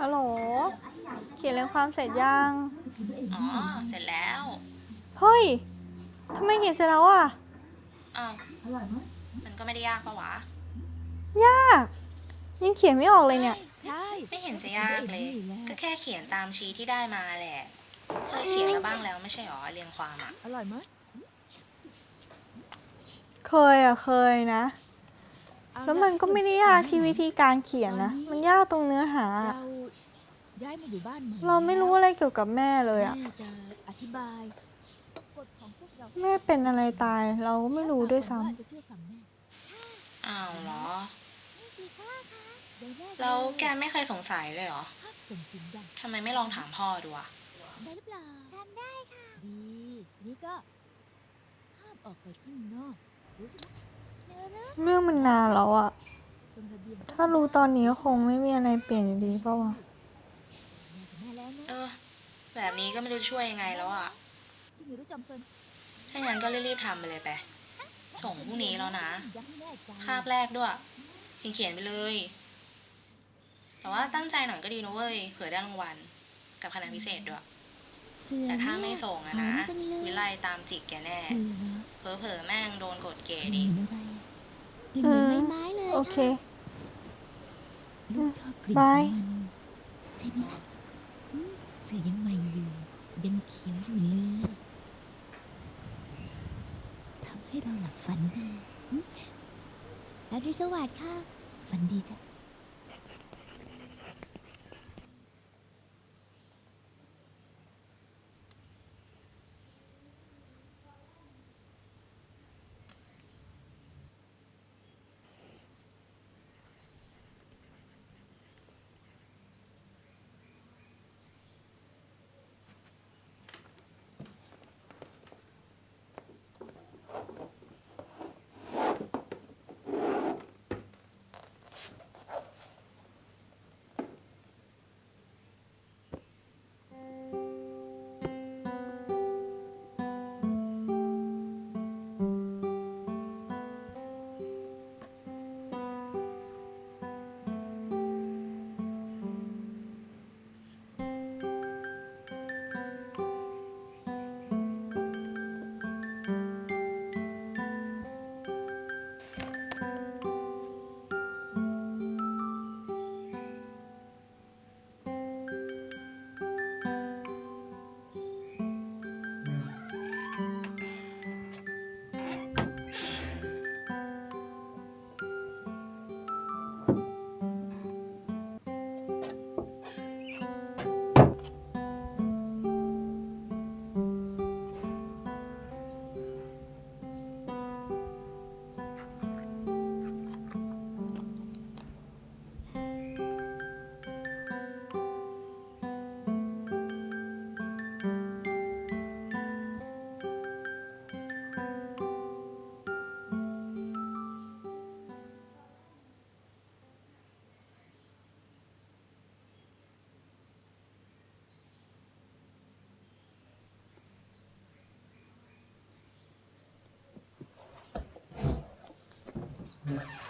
ฮัลโหล เขียนเรียงความเสร็จยัง อ๋อ เสร็จแล้ว เฮ้ย ทำไมเขียนเสร็จแล้วอะ อ้าว มันก็ไม่ได้ยากปะวะ ยาก ยังเขียนไม่ออกเลยเนี่ย ใช่ ไม่เห็นจะยากเลย ก็แค่เขียนตามชี้ที่ได้มาแหละ เธอเขียนมาบ้างแล้วไม่ใช่หรอเรียงความอะ อร่อยไหมเคยอะเคยนะ แล้วมันก็ไม่ได้ยากที่วิธีการเขียนนะ มันยากตรงเนื้อหา เรา ย้ายมาอยู่บ้านใหม่เราไม่รู้อะไรเกี่ยวกับแม่เลยอะแม่จะอธิบายกฎของพวกเราแม่เป็นอะไรตาย เราก็ไม่รู้ด้วยซ้จะเชื่อฟังแม่อ้าวเหรอ โดยแรกแล้วแกไม่เคยสงสัยเลยเหรอห้ามส่งเสียงดังทำไมไม่ลองถามพ่อดูอะทำได้หรือเปล่าทำได้ค่ะ ดี นี่ก็ห้ามออกไปข้างนอกรู้ใช่ไหมำเรื่องมันนานแล้วอะตรงระเบียงถ้ารู้ตอนนี้ก็คงไม่มีอะไรเปลี่ยนอยู่ดีเปล่าวะแม่แล้วนะ เออ แบบนี้ก็ไม่รู้จะช่วยยังไงแล้วอะที่มีรู้จำเซินถ้างั้นก็รีบๆทำไปเลยไป ส่งพรุ่งนี้แล้วนะ ยังไม่แน่ใจคาบแรกด้วยเขียนๆไปเลย แต่ว่าตั้งใจหน่อยก็ดีนะเว้ย เผื่อได้รางวัล กับคะแนนพิเศษด้วย แต่ถ้าไม่ส่งอะนะ วิไลตามจิกแกแน่ เผลอๆแม่งโดนกดเกย์ดิ กลิ่นเหมือนใบไม้เลยโอเค ลูกชอบกลิ่นบายของมันใช่ไหมล่ะอืม เสือยังใหม่อยู่ ยังเขียวอยู่เลยทำให้เราหลับฝันดีอรารีสวัสดิ์ค่ะ ฝันดีจ้ะ อ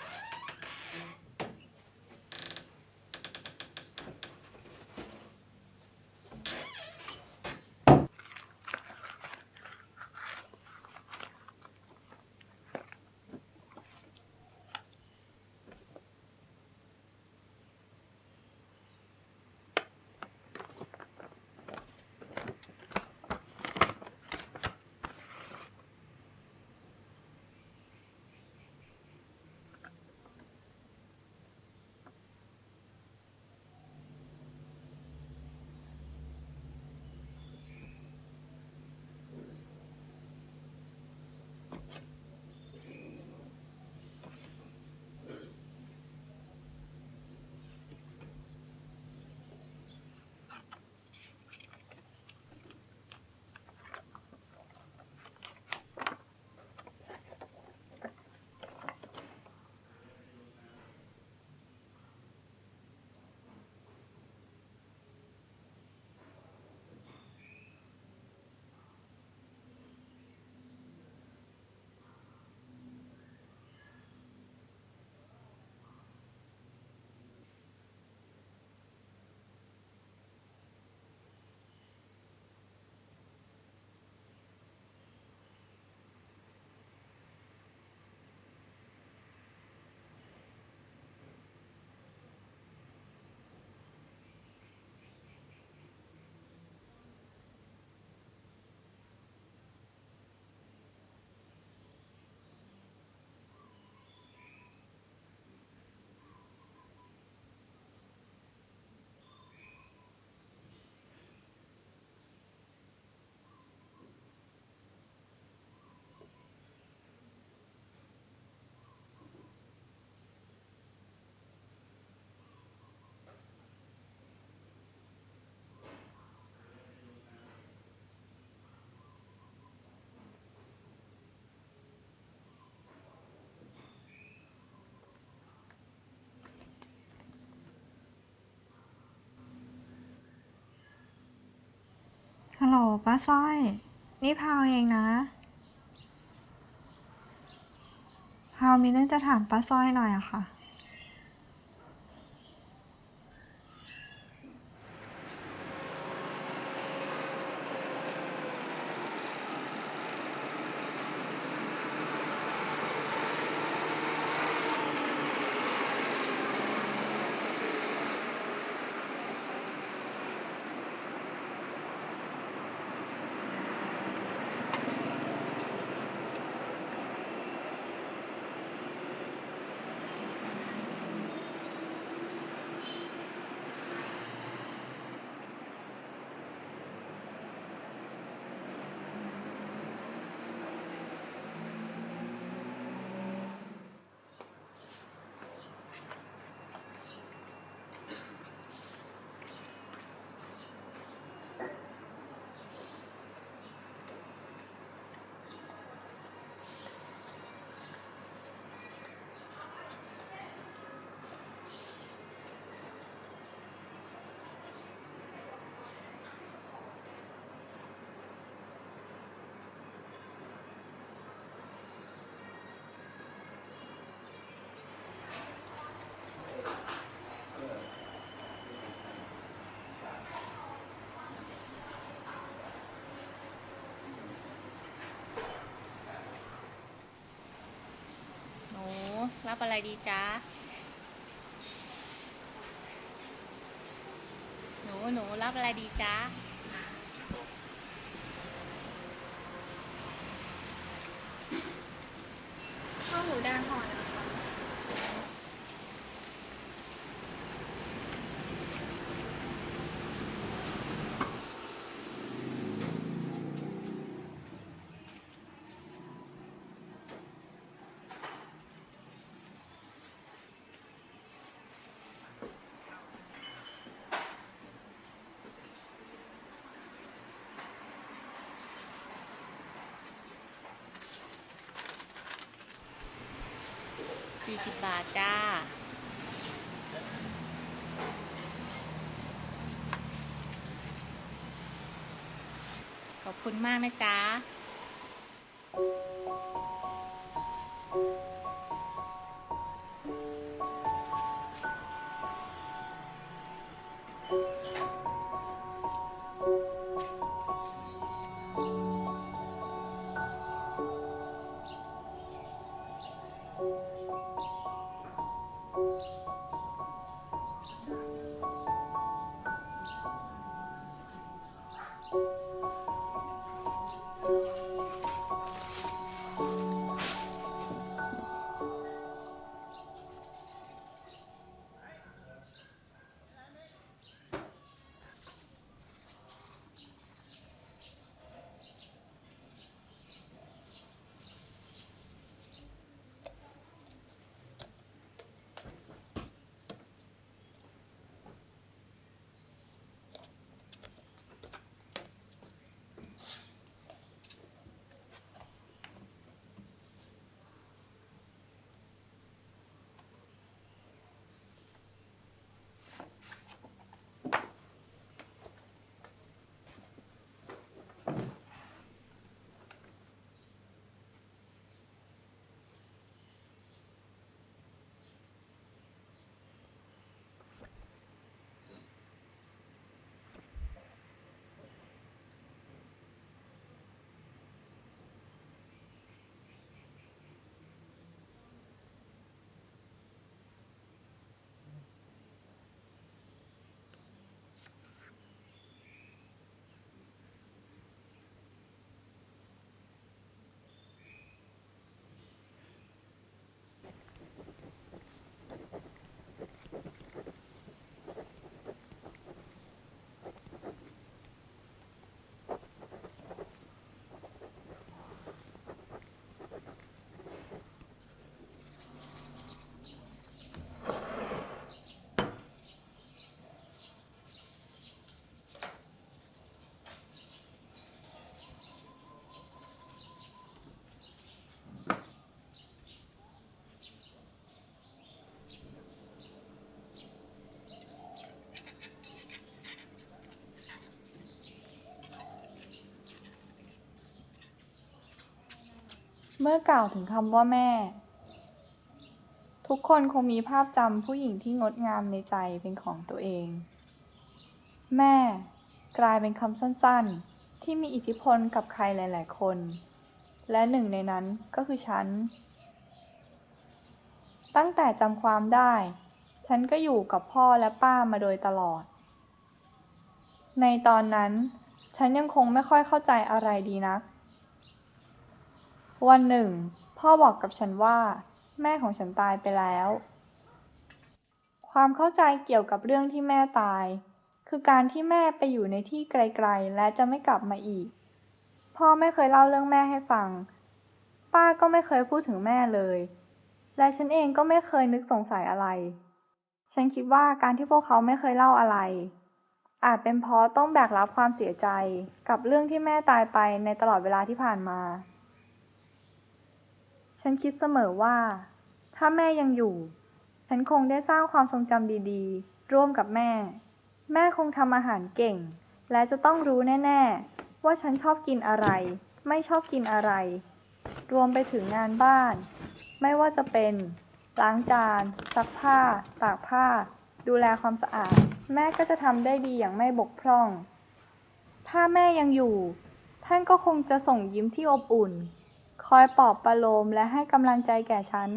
ฮัลโหลป้าสร้อย นี่พาวเองนะ พาวมีเรื่องจะถามป้าสร้อยหน่อยอะค่ะ หนู รับอะไรดีจ๊ะ หนูหนูรับอะไรดีจ๊ะ ข้าวหมูแดงห่อนะ สี่สิบบาทจ้า ขอบคุณมากนะจ๊ะ เมื่อกล่าวถึงคำว่าแม่ ทุกคนคงมีภาพจำผู้หญิงที่งดงามในใจเป็นของตัวเอง แม่ กลายเป็นคำสั้นๆ ที่มีอิทธิพลกับใครหลาย ๆ คน และหนึ่งในนั้นก็คือฉัน ตั้งแต่จำความได้ ฉันก็อยู่กับพ่อและป้ามาโดยตลอด ในตอนนั้น ฉันยังคงไม่ค่อยเข้าใจอะไรดีนัก วันหนึ่ง พ่อบอกกับฉันว่า แม่ของฉันตายไปแล้ว ความเข้าใจเกี่ยวกับเรื่องที่แม่ตาย คือการที่แม่ไปอยู่ในที่ไกลๆ และจะไม่กลับมาอีก พ่อไม่เคยเล่าเรื่องแม่ให้ฟัง ป้าก็ไม่เคยพูดถึงแม่เลย และฉันเองก็ไม่เคยนึกสงสัยอะไร ฉันคิดว่าการที่พวกเขาไม่เคยเล่าอะไรอาจเป็นเพราะต้องแบกรับความเสียใจกับเรื่องที่แม่ตายไปในตลอดเวลาที่ผ่านมา ฉันคิดเสมอว่า ถ้าแม่ยังอยู่ ฉันคงได้สร้างความทรงจำดีๆ ร่วมกับแม่ แม่คงทำอาหารเก่ง และจะต้องรู้แน่ๆ ว่าฉันชอบกินอะไร ไม่ชอบกินอะไร รวมไปถึงงานบ้าน ไม่ว่าจะเป็น ล้างจาน ซักผ้า ตากผ้า ดูแลความสะอาด แม่ก็จะทำได้ดีอย่างไม่บกพร่อง ถ้าแม่ยังอยู่ ท่านก็คงจะส่งยิ้มที่อบอุ่น คอยปลอบประโลมและให้กำลังใจแก่ฉัน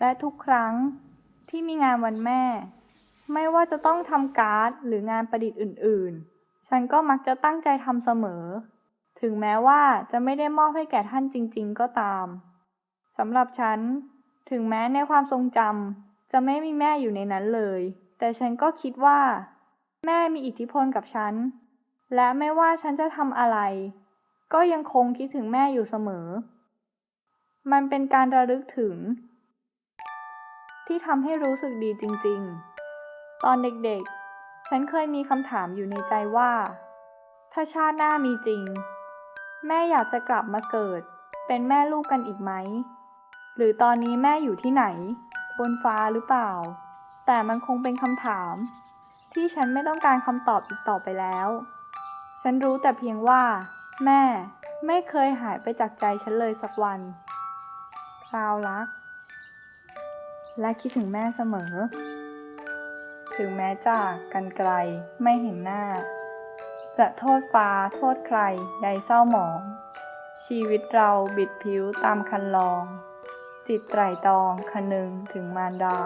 และทุกครั้งที่มีงานวันแม่ ไม่ว่าจะต้องทำการ์ดหรืองานประดิษฐ์อื่น ๆ ฉันก็มักจะตั้งใจทำเสมอ ถึงแม้ว่าจะไม่ได้มอบให้แก่ท่านจริง ๆ ก็ตามสำหรับฉัน ถึงแม้ในความทรงจำจะไม่มีแม่อยู่ในนั้นเลย แต่ฉันก็คิดว่า แม่มีอิทธิพลกับฉัน และไม่ว่าฉันจะทำอะไร ก็ยังคงคิดถึงแม่อยู่เสมอ มันเป็นการระลึกถึง ที่ทำให้รู้สึกดีจริงๆ ตอนเด็กๆ ฉันเคยมีคำถามอยู่ในใจว่า ถ้าชาติหน้ามีจริง แม่อยากจะกลับมาเกิด เป็นแม่ลูกกันอีกไหม หรือตอนนี้แม่อยู่ที่ไหน บนฟ้าหรือเปล่า แต่มันคงเป็นคำถาม ที่ฉันไม่ต้องการคำตอบอีกต่อไปแล้ว ฉันรู้แต่เพียงว่า แม่ไม่เคยหายไปจากใจฉันเลยสักวันพราวรัก และคิดถึงแม่เสมอ ถึงแม้จากกันไกลไม่เห็นหน้า จะโทษฟ้าโทษใครใดเศร้าหมอง ชีวิตเราบิดผิวตามคันลอง จิตไตรตองคนึงถึงมารดา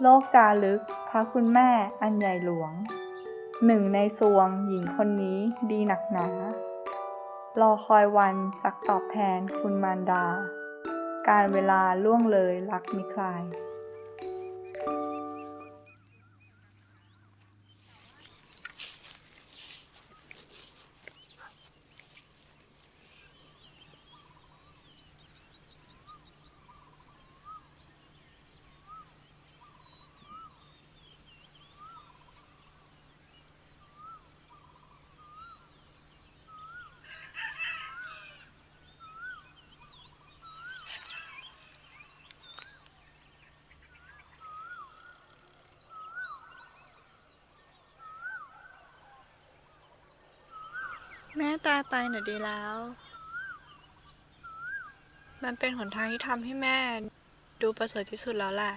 โลกจารึกพระคุณแม่อันใหญ่หลวงหนึ่งในสวงหญิงคนนี้ดีหนักหนา รอคอยวันสักตอบแทนคุณมารดา การเวลาล่วงเลยรักมิคลาย แม่ตายไปหน่ะดีแล้ว มันเป็นหนทางที่ทำให้แม่ ดูประเสริฐที่สุดแล้วแหละ